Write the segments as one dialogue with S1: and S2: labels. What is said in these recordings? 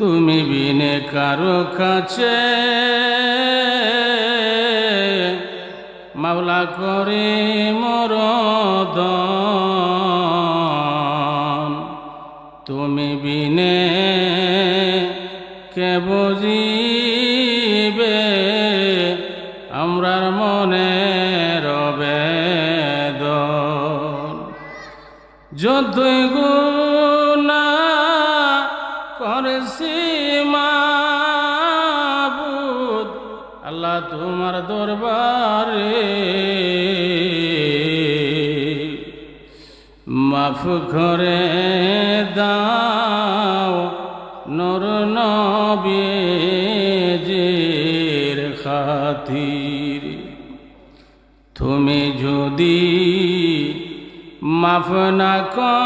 S1: তুমি বিনে কারও কাছে মাওলা করে মরদন। তুমি বিনে কে বুঝিবে আমরার মনে রবে যতই গুণা তোমার দরবারে। মাফ করে দাও নর নবীজির খাতির। তুমি যদি মাফ না কর,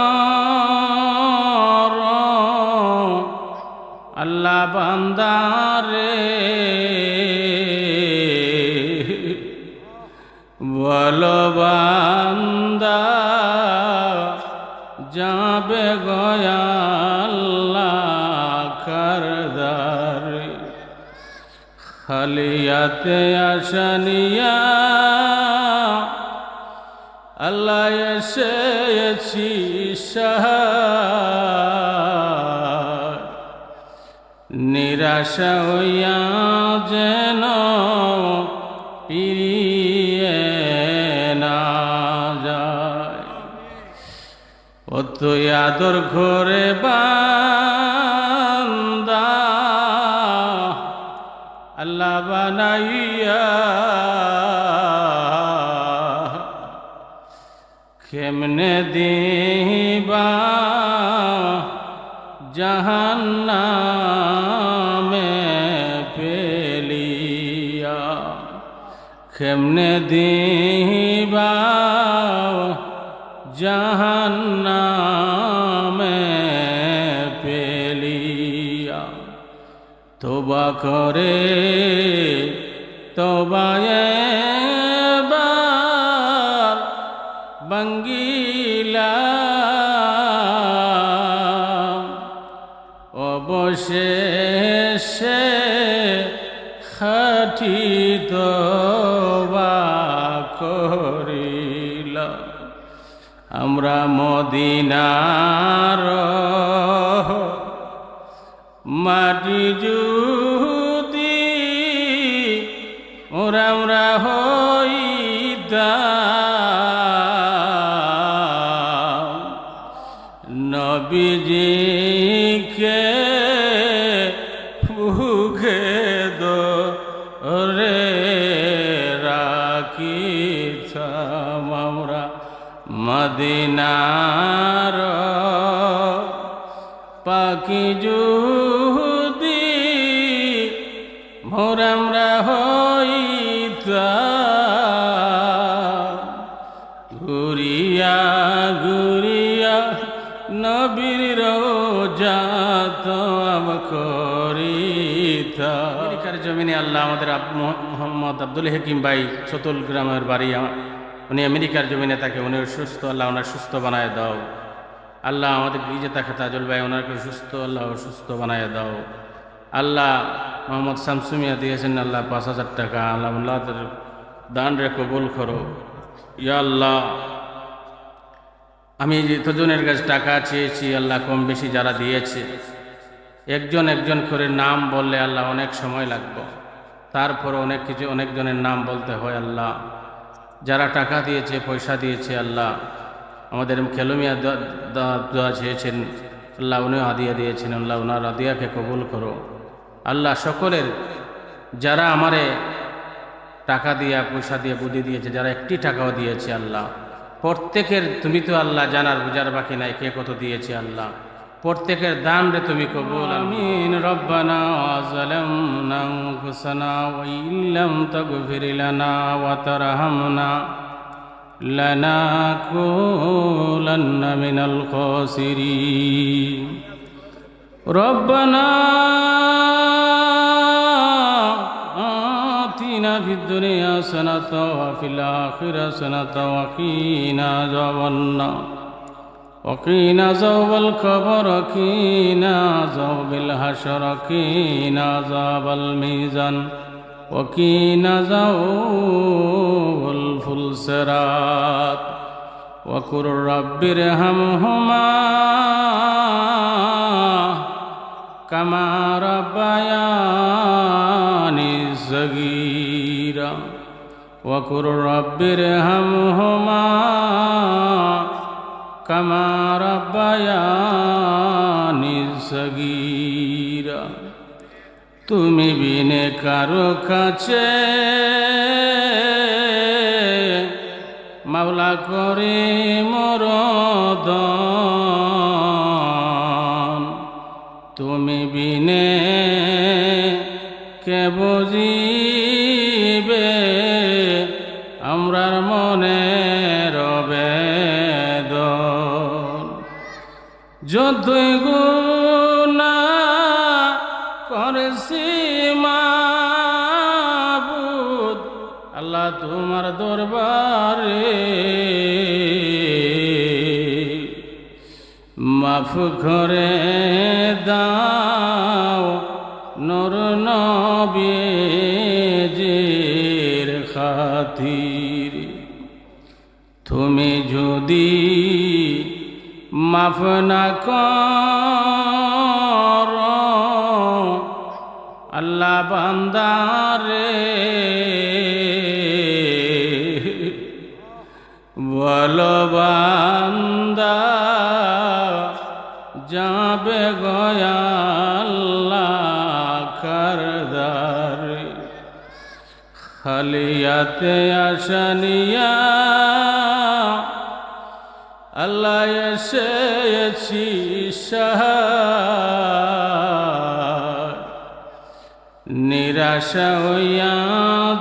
S1: আল্লাহ বান্দারে খালিয়াতে আসানিয়া আল্লাহ এসেছি নিরাশা হইয়া যেন পিরিয়ে না যায়। অত আদর ঘরে বান্দা বানাইয়া কেমনে দিবা জাহান্নামে পেলিয়া কেমনে দিবা জাহান্নামে করে তোবায়ে বঙ্গিলা। অবশেষে খাটিত করিল আমরা মদিনার মাটি জুতি ওরা আমরা হইতা নবীজিকে ফুকে দো রে রাখি আমরা মদিনার পাখি জুদি আল্লাহ আমাদের মোহাম্মদ আব্দুল হাকিম ভাই ছতুল গ্রামের বাড়ি উনি আমেরিকার জমিনে তাকে উনি সুস্থ, আল্লাহ ওনার সুস্থ বানায় দাও। আল্লাহ আমাদের বিজেতা খেতাজুল ভাই ওনাকে সুস্থ, আল্লাহ সুস্থ বানায় দাও। আল্লাহ মোহাম্মদ শামসুমিয়া দিয়েছেন, আল্লাহ পাঁচ হাজার টাকা, আল্লাহ আল্লাহ দান রে কবুল করো। ইয়া আল্লাহ, আমি যতজনের কাছে টাকা চেয়েছি, আল্লাহ কম বেশি যারা দিয়েছে। একজন একজন করে নাম বললে আল্লাহ অনেক সময় লাগবে। তারপর অনেক কিছু, অনেকজনের নাম বলতে হয় আল্লাহ। যারা টাকা দিয়েছে, পয়সা দিয়েছে আল্লাহ। আমাদের খেলুমিয়া দোয়া চেয়েছেন, আল্লাহ উনিও আদিয়া দিয়েছেন, আল্লাহ ওনার আদিয়াকে কবুল করো। আল্লাহ সকলের, যারা আমারে টাকা দিয়া, পয়সা দিয়ে, বুদ্ধি দিয়েছে, যারা একটি টাকাও দিয়েছে আল্লাহ। প্রত্যেকের, তুমি তো আল্লাহ জানার, বুঝার বাকি নাই, কে কত দিয়েছে আল্লাহ। প্রত্যেকের দান রে তুমি কবুল আমিন রব্বানা যালামনা আনফুসানা ওয়া ইল্লাম তাগফির লানা ওয়া তারহামনা লানাকুলান্না মিনাল খাসিরিন রব্বানা آتنا في الدنيا حسنة وفي الآخرة حسنة وقنا عذاب النار وقينا زوب القبر وقينا زوب الحشر وقينا عذاب الميزان. وقينا زوب الفلسرات. وقل رب ارحمهما. كما ربياني صغيرا. وقل رب ارحمهما. كما ربياني صغيرا তুমি বিনে কারো কাছে মাওলা করে মরদন তুমি বিনে কে বুঝিবে আমরার যতই গুণা করেছি মাবুদ, আল্লাহ তোমার দরবারে মাফ করে দাও নর নবীজির খাতির। তুমি যদি মাফ না আল্লাহ বান্দারে। বলো বান্দা যাবে গয়াল্লা করদারে। খালিয়াতে আসানিয়া আল্লাহ এসেছি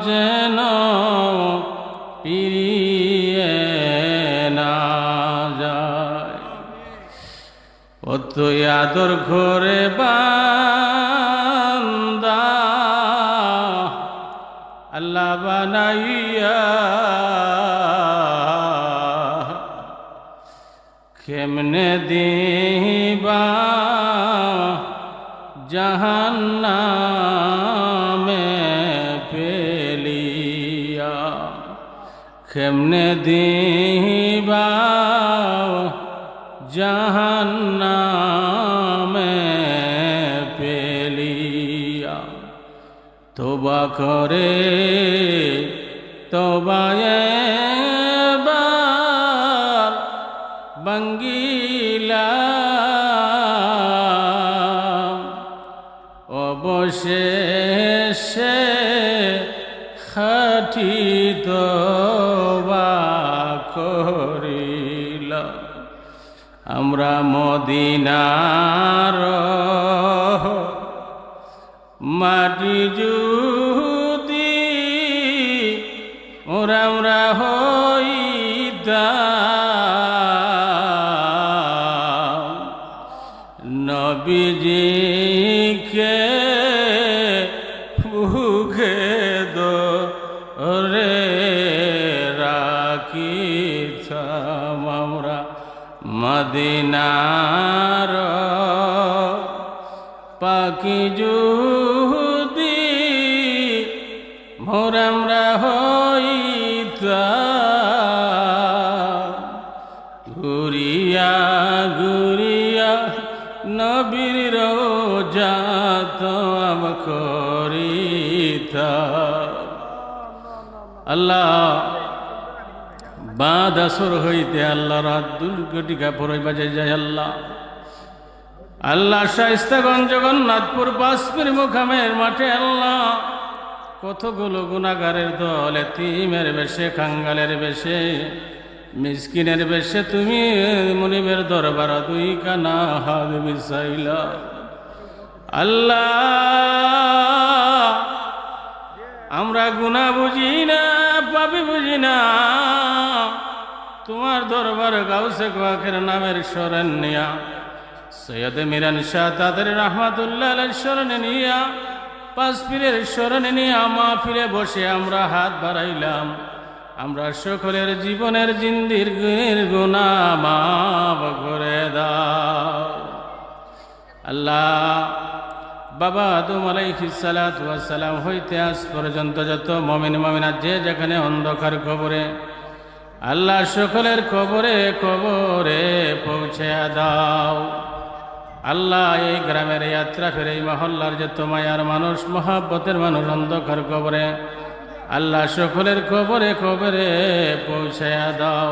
S1: যেন পিরিয়ে আদর ঘরে বান্দা আল্লাহ বানাইয়া কেমনে দিবা জাহান্নামে পেলিয়া কেমনে দিবা জাহান্নামে পেলিয়া তোবা করে তোবায়ে অবশেষে খাটি তোবা করিল আমরা মদিনার মাটি যদি ওরা আমরা হইতাম নবীজিকে মদিনার পাখি যদি মোর আমরা হইতাম ঘুরিয়া ঘুরিয়া নবীর রোজা তো আম করিতা। আল্লাহ বাদ আসর হইতে আল্লাহ রাত দুর্গটিকা পরে বাজে যায় আল্লাহ। আল্লাহ শাইস্তাগঞ্জ জগন্নাথপুর পাঁচপির মুখামের মাঠে আল্লাহ। কতগুলো গুণাগারের দল, এতিমের বেশে, খাঙ্গালের বেশে, মিসকিনের বেশে, তুমি মনিবের দরবার দুই কানা হাত মিশাইলা। আল্লাহ আমরা গুণা বুঝি না, পাপি বুঝি না। তোমার দরবার গাউসে কোয়াকের নামের স্মরণ নিয়া। সৈয়দ মিরান শাহ তাদের রহমাতুল্লাহ স্মরণে নিয়া, পাঁচ পীরের স্মরণে নিয়ে মা ফিরে বসে আমরা হাত বাড়াইলাম। আমরা সকলের জীবনের জিন্দির গুণা মাফ করে দাও। আল্লাহ বাবা আদম আলাইহিসালাম হইতে আজ পর্যন্ত যত মমিন মমিনা যে যেখানে অন্ধকার কবরে, আল্লাহ সকলের কবরে কবরে পৌঁছে দাও। আল্লাহ এই গ্রামের যাত্রা ফের এই মহল্লার যত মায়ার মানুষ, মহাব্বতের মানুষ অন্ধকার কবরে, আল্লাহ সকলের কবরে কবরে পৌঁছে দাও।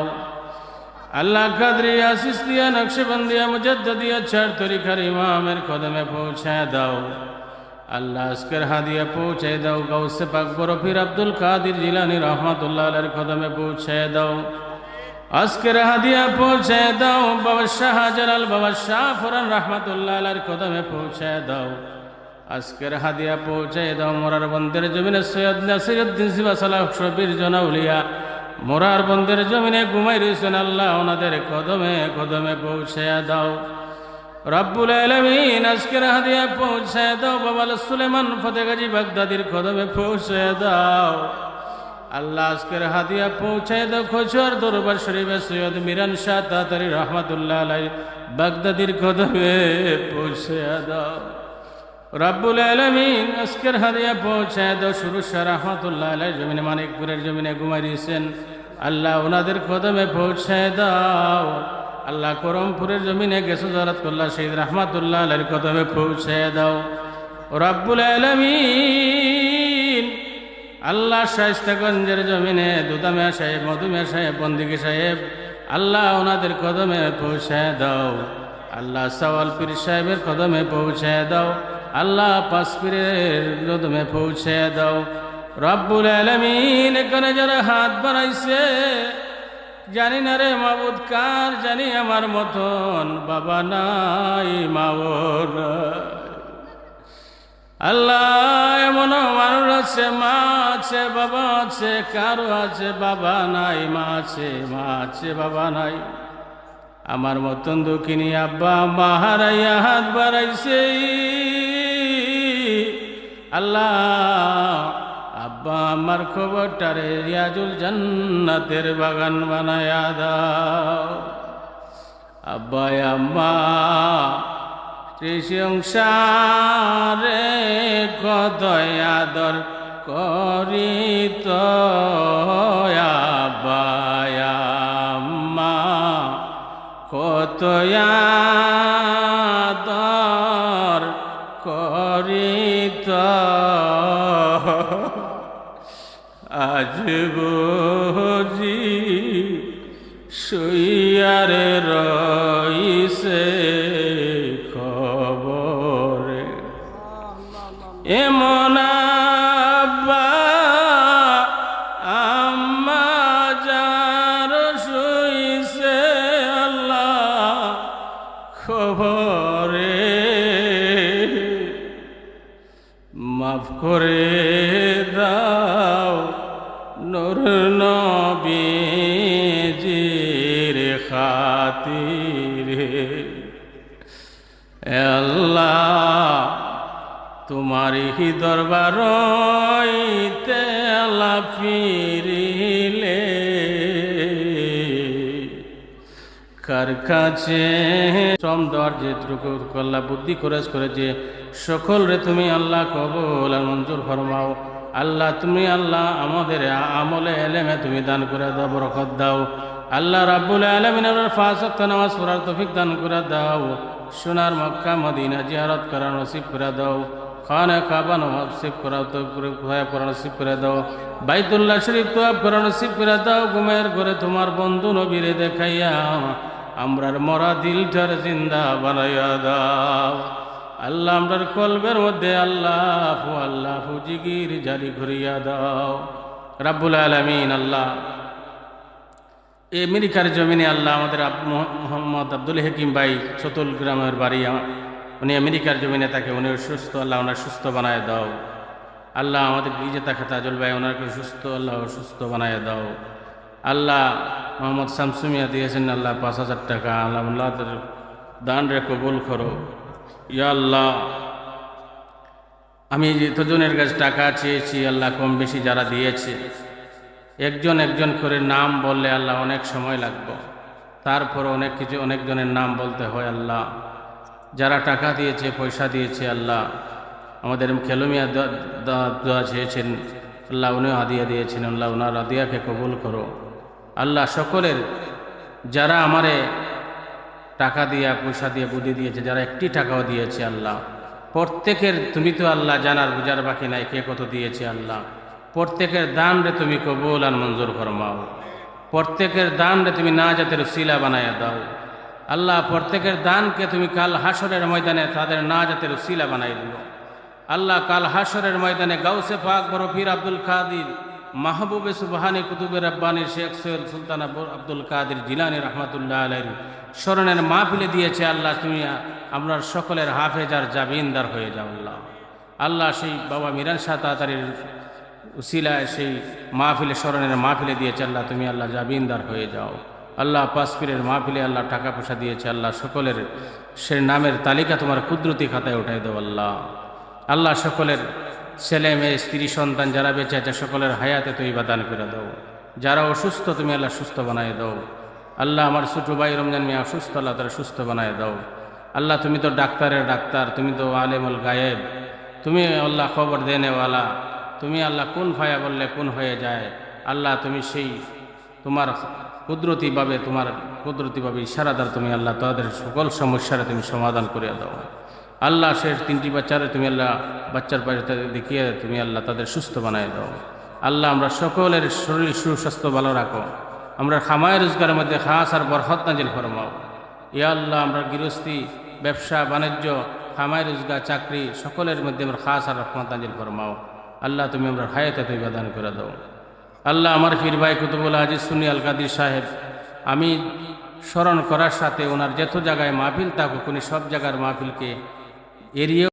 S1: আল্লাহ কাদরিয়া সিস্তিয়া নকশবন্দিয়া মুজদ্দিয়া চার তরিকার ইমামের কদমে পৌঁছায় দাও। আল্লাহ আজকের হাদিয়া পৌঁছে দাও গৌসে পাক বরফির আব্দুল কাদির জিলানি রহমতুল্লাহ আলের কদমে পৌঁছে দাও। আজকের হাদিয়া পৌঁছে দাও, বাবা শাহজালাল বাবা শাহ ফরান রহমতুল্লাহ আলের কদমে পৌঁছে দাও। আজকের হাদিয়া পৌঁছে দাও, মোরার বন্দের জমিনে সৈয়দ নাসিরুদ্দিন সিবা সালাহ শবির জনাউলিয়া। মোরার বন্দের জমিনে ঘুমাই রয়েছেন আল্লাহ, ওনাদের কদমে কদমে পৌঁছে দাও। রব্বুল হাদিয়া দাও সুলেমান বাগদাদির কদমে পৌঁছে দাও। আল্লাহ দাও মিরান শাহ রহমতুল্লাহ বাগদাদির কদমে পৌঁছে দাও। রাব্বুল আলমিন আজকের হাদিয়া পৌঁছায় দাও। শুরু শাহ রহমতুল্লাহ আলাই জমিনে মানিকপুরের জমিনে ঘুমাই দিয়েছেন আল্লাহ ওনাদের কদমে পৌঁছায় দাও। আল্লাহ করমপুরের জমিনে গেছো জরাত করল্লা শহীদ রহমাতুল্লাহ আলের কদমে পৌঁছায় দাও। রাব্বুল আলমিন আল্লাহ শাইস্তাগঞ্জের জমিনে দুদামিয়া সাহেব, মধুমিয়া সাহেব বন্দিকি সাহেব, আল্লাহ ওনাদের কদমে পৌঁছায় দাও। আল্লাহ সওয়াল পীর সাহেবের কদমে পৌঁছায় দাও। আল্লাহ পাসপীরের কদমে পৌঁছে দাও। রব্বুল আলমিন এখানে যারা হাত বাড়াইছে, জানি না রে মাবুদ কার, জানি আমার মতন বাবা নাই মাবর আল্লাহ এমন মানুষ আছে, মা আছে, বাবা আছে, কারও আছে, বাবা নাই, মা আছে মা আছে, বাবা নাই। আমার মতন দুঃখিনী আব্বা মা হারাইয়া হাত বাড়াইছে। আল্লাহ, আব্বা আমার খবরটারে রিয়াজুল জান্নাতের বাগান বানায়া দাও। আব্বা আম্মা সংসারে কত আদর করিত আব্বা। আদর করিত। আজ বুঝি সুইয়ার রইছে করে দাও নূর নবীজির খাতিরে। আল্লাহ হি দরবার তেলা ফিরিলে কার কাছে। শ্রম দেওয়ার যে কল্লা বুদ্ধি খরচ করে যে, সকল রে তুমি আল্লাহ কবল আর মঞ্জুর ফরমাও। আল্লাহ তুমি আল্লাহ আমাদের আমলে এলেমে তুমি দান করে দাও, বরকত দাও। আল্লাহ রাব্বুল আলমিন আপনার ফাঁসক্ত নামাজ পড়ার তফিক দান করে দাও। সোনার মক্কা, মদিনা জিয়ারত করা নসিব করে দাও। খানে কাবা নসিব করা তো করা নসিব করে দাও। বাইতুল্লাহ শরীফ তো করা নসিব করে দাও। ঘুমের ঘরে তোমার বন্ধু নবীরে দেখাইয়া আমরার মরা দিলটার জিন্দা বানাইয়া দাও। আল্লাহ আমরার কলবের মধ্যে আল্লাহ আল্লাহ জিগির জারি ঘুরিয়া দাও। রাব্বুল আলমিন আল্লাহ। এই আমেরিকার জমিনে আল্লাহ আমাদের মোহাম্মদ আব্দুল হাকিম ভাই চতুল গ্রামের বাড়ি উনি আমেরিকার জমিনে তাকে উনি সুস্থ, আল্লাহ ওনার সুস্থ বানায় দাও। আল্লাহ আমাদের বিজেতা খাতা ভাই ওনাকে সুস্থ, আল্লাহ সুস্থ বানায় দাও। আল্লাহ মোহাম্মদ শামসুমিয়া দিয়েছেন, আল্লাহ পাঁচ হাজার টাকা, আল্লাহ দান রে, কবুল করো। ইয়া আল্লাহ, আমি যে তজনের কাছে টাকা চেয়েছি, আল্লাহ কম বেশি যারা দিয়েছে, একজন একজন করে নাম বললে আল্লাহ অনেক সময় লাগবে। তারপর অনেক কিছু, অনেকজনের নাম বলতে হয় আল্লাহ। যারা টাকা দিয়েছে, পয়সা দিয়েছে, আল্লাহ আমাদের খেলুমিয়া দোয়া চেয়েছেন, আল্লাহ উনিও হাদিয়া দিয়েছেন, আল্লাহ ওনার হাদিয়াকে কবুল করো। আল্লাহ সকলের যারা আমারে টাকা দিয়া, পয়সা দিয়ে, বুদ্ধি দিয়েছে, যারা একটি টাকাও দিয়েছে আল্লাহ। প্রত্যেকের, তুমি তো আল্লাহ জানার বুঝার বাকি নাই, কে কত দিয়েছে আল্লাহ। প্রত্যেকের দান রে তুমি কবুল আর মঞ্জুর ফরমাও। প্রত্যেকের দান রে তুমি না জাতের শিলা বানাইয়া দাও। আল্লাহ, প্রত্যেকের দানকে তুমি কাল হাসরের ময়দানে তাদের না জাতের শিলা বানাই দিও। আল্লাহ, কাল হাসরের ময়দানে গাউসে পাক বড় পীর আব্দুল কাদির মাহবুবে সুবাহানি কুতুবে রব্বানি শেখ সৈয়দ সুলতান আবু- আব্দুল কাদের জিলানি রহমতুল্লাহ আলহ স্মরণের মাহফিলে দিয়েছে আল্লাহ তুমি আমরা সকলের হাফেজ আর জাবিনদার হয়ে যাও আল্লাহ। আল্লাহ সেই বাবা মিরান শাহ তাড়াতাড়ির উসিলায় সেই মাহফিলে, স্মরণের মাহফিলে দিয়েছে আল্লাহ, তুমি আল্লাহ জাবিনদার হয়ে যাও। আল্লাহ পাসপিরের মাহফিলে আল্লাহ টাকা পয়সা দিয়েছে, আল্লাহ সকলের সে নামের তালিকা তোমার কুদরতি খাতায় উঠাই দেও আল্লাহ। আল্লাহ সকলের ছেলে, মেয়ে, স্ত্রী, সন্তান যারা বেঁচে আছে, সকলের হায়াতে তুমি বাদান করে দাও। যারা অসুস্থ, তুমি আল্লাহ সুস্থ বানায় দাও। আল্লাহ আমার ছোটো ভাই রমজান মিয়া অসুস্থ, আল্লাহ তারা সুস্থ বানায় দাও। আল্লাহ, তুমি তো ডাক্তারের ডাক্তার, তুমি তো আলেমুল গায়েব। তুমি আল্লাহ খবর দেনেওয়ালা তুমি আল্লাহ কোন ফায়া বললে কোন হয়ে যায়? আল্লাহ, তুমি সেই তোমার কুদরতিভাবে তোমার কুদরতিভাবে ইশারাদার তুমি আল্লাহ তাদের সকল সমস্যারে তুমি সমাধান করে দাও। আল্লাহ শেষ তিনটি বাচ্চারে তুমি আল্লাহ বাচ্চার পাশে তাদের দেখিয়ে তুমি আল্লাহ তাদের সুস্থ বানায় দাও। আল্লাহ আমরা সকলের শরীর সুস্বাস্থ্য ভালো রাখো। আমরা খামায় রোজগারের মধ্যে খাস আর বরহত নাজিল ফরমাও। ইয়া আল্লাহ, আমরা গৃহস্থী, ব্যবসা, বাণিজ্য, খামায় রোজগার, চাকরি, সকলের মধ্যে আমরা খাস আর রহমত নাজিল ফরমাও। আল্লাহ তুমি আমরা হায়াতে তুমি বাদান করে দাও। আল্লাহ আমার ফির ভাই কুতুবুল আজিজ সুনি আল কাদির সাহেব, আমি স্মরণ করার সাথে ওনার যত জায়গায় মাহফিল থাকুক, উনি সব জায়গার মাহফিলকে এড়িয়ে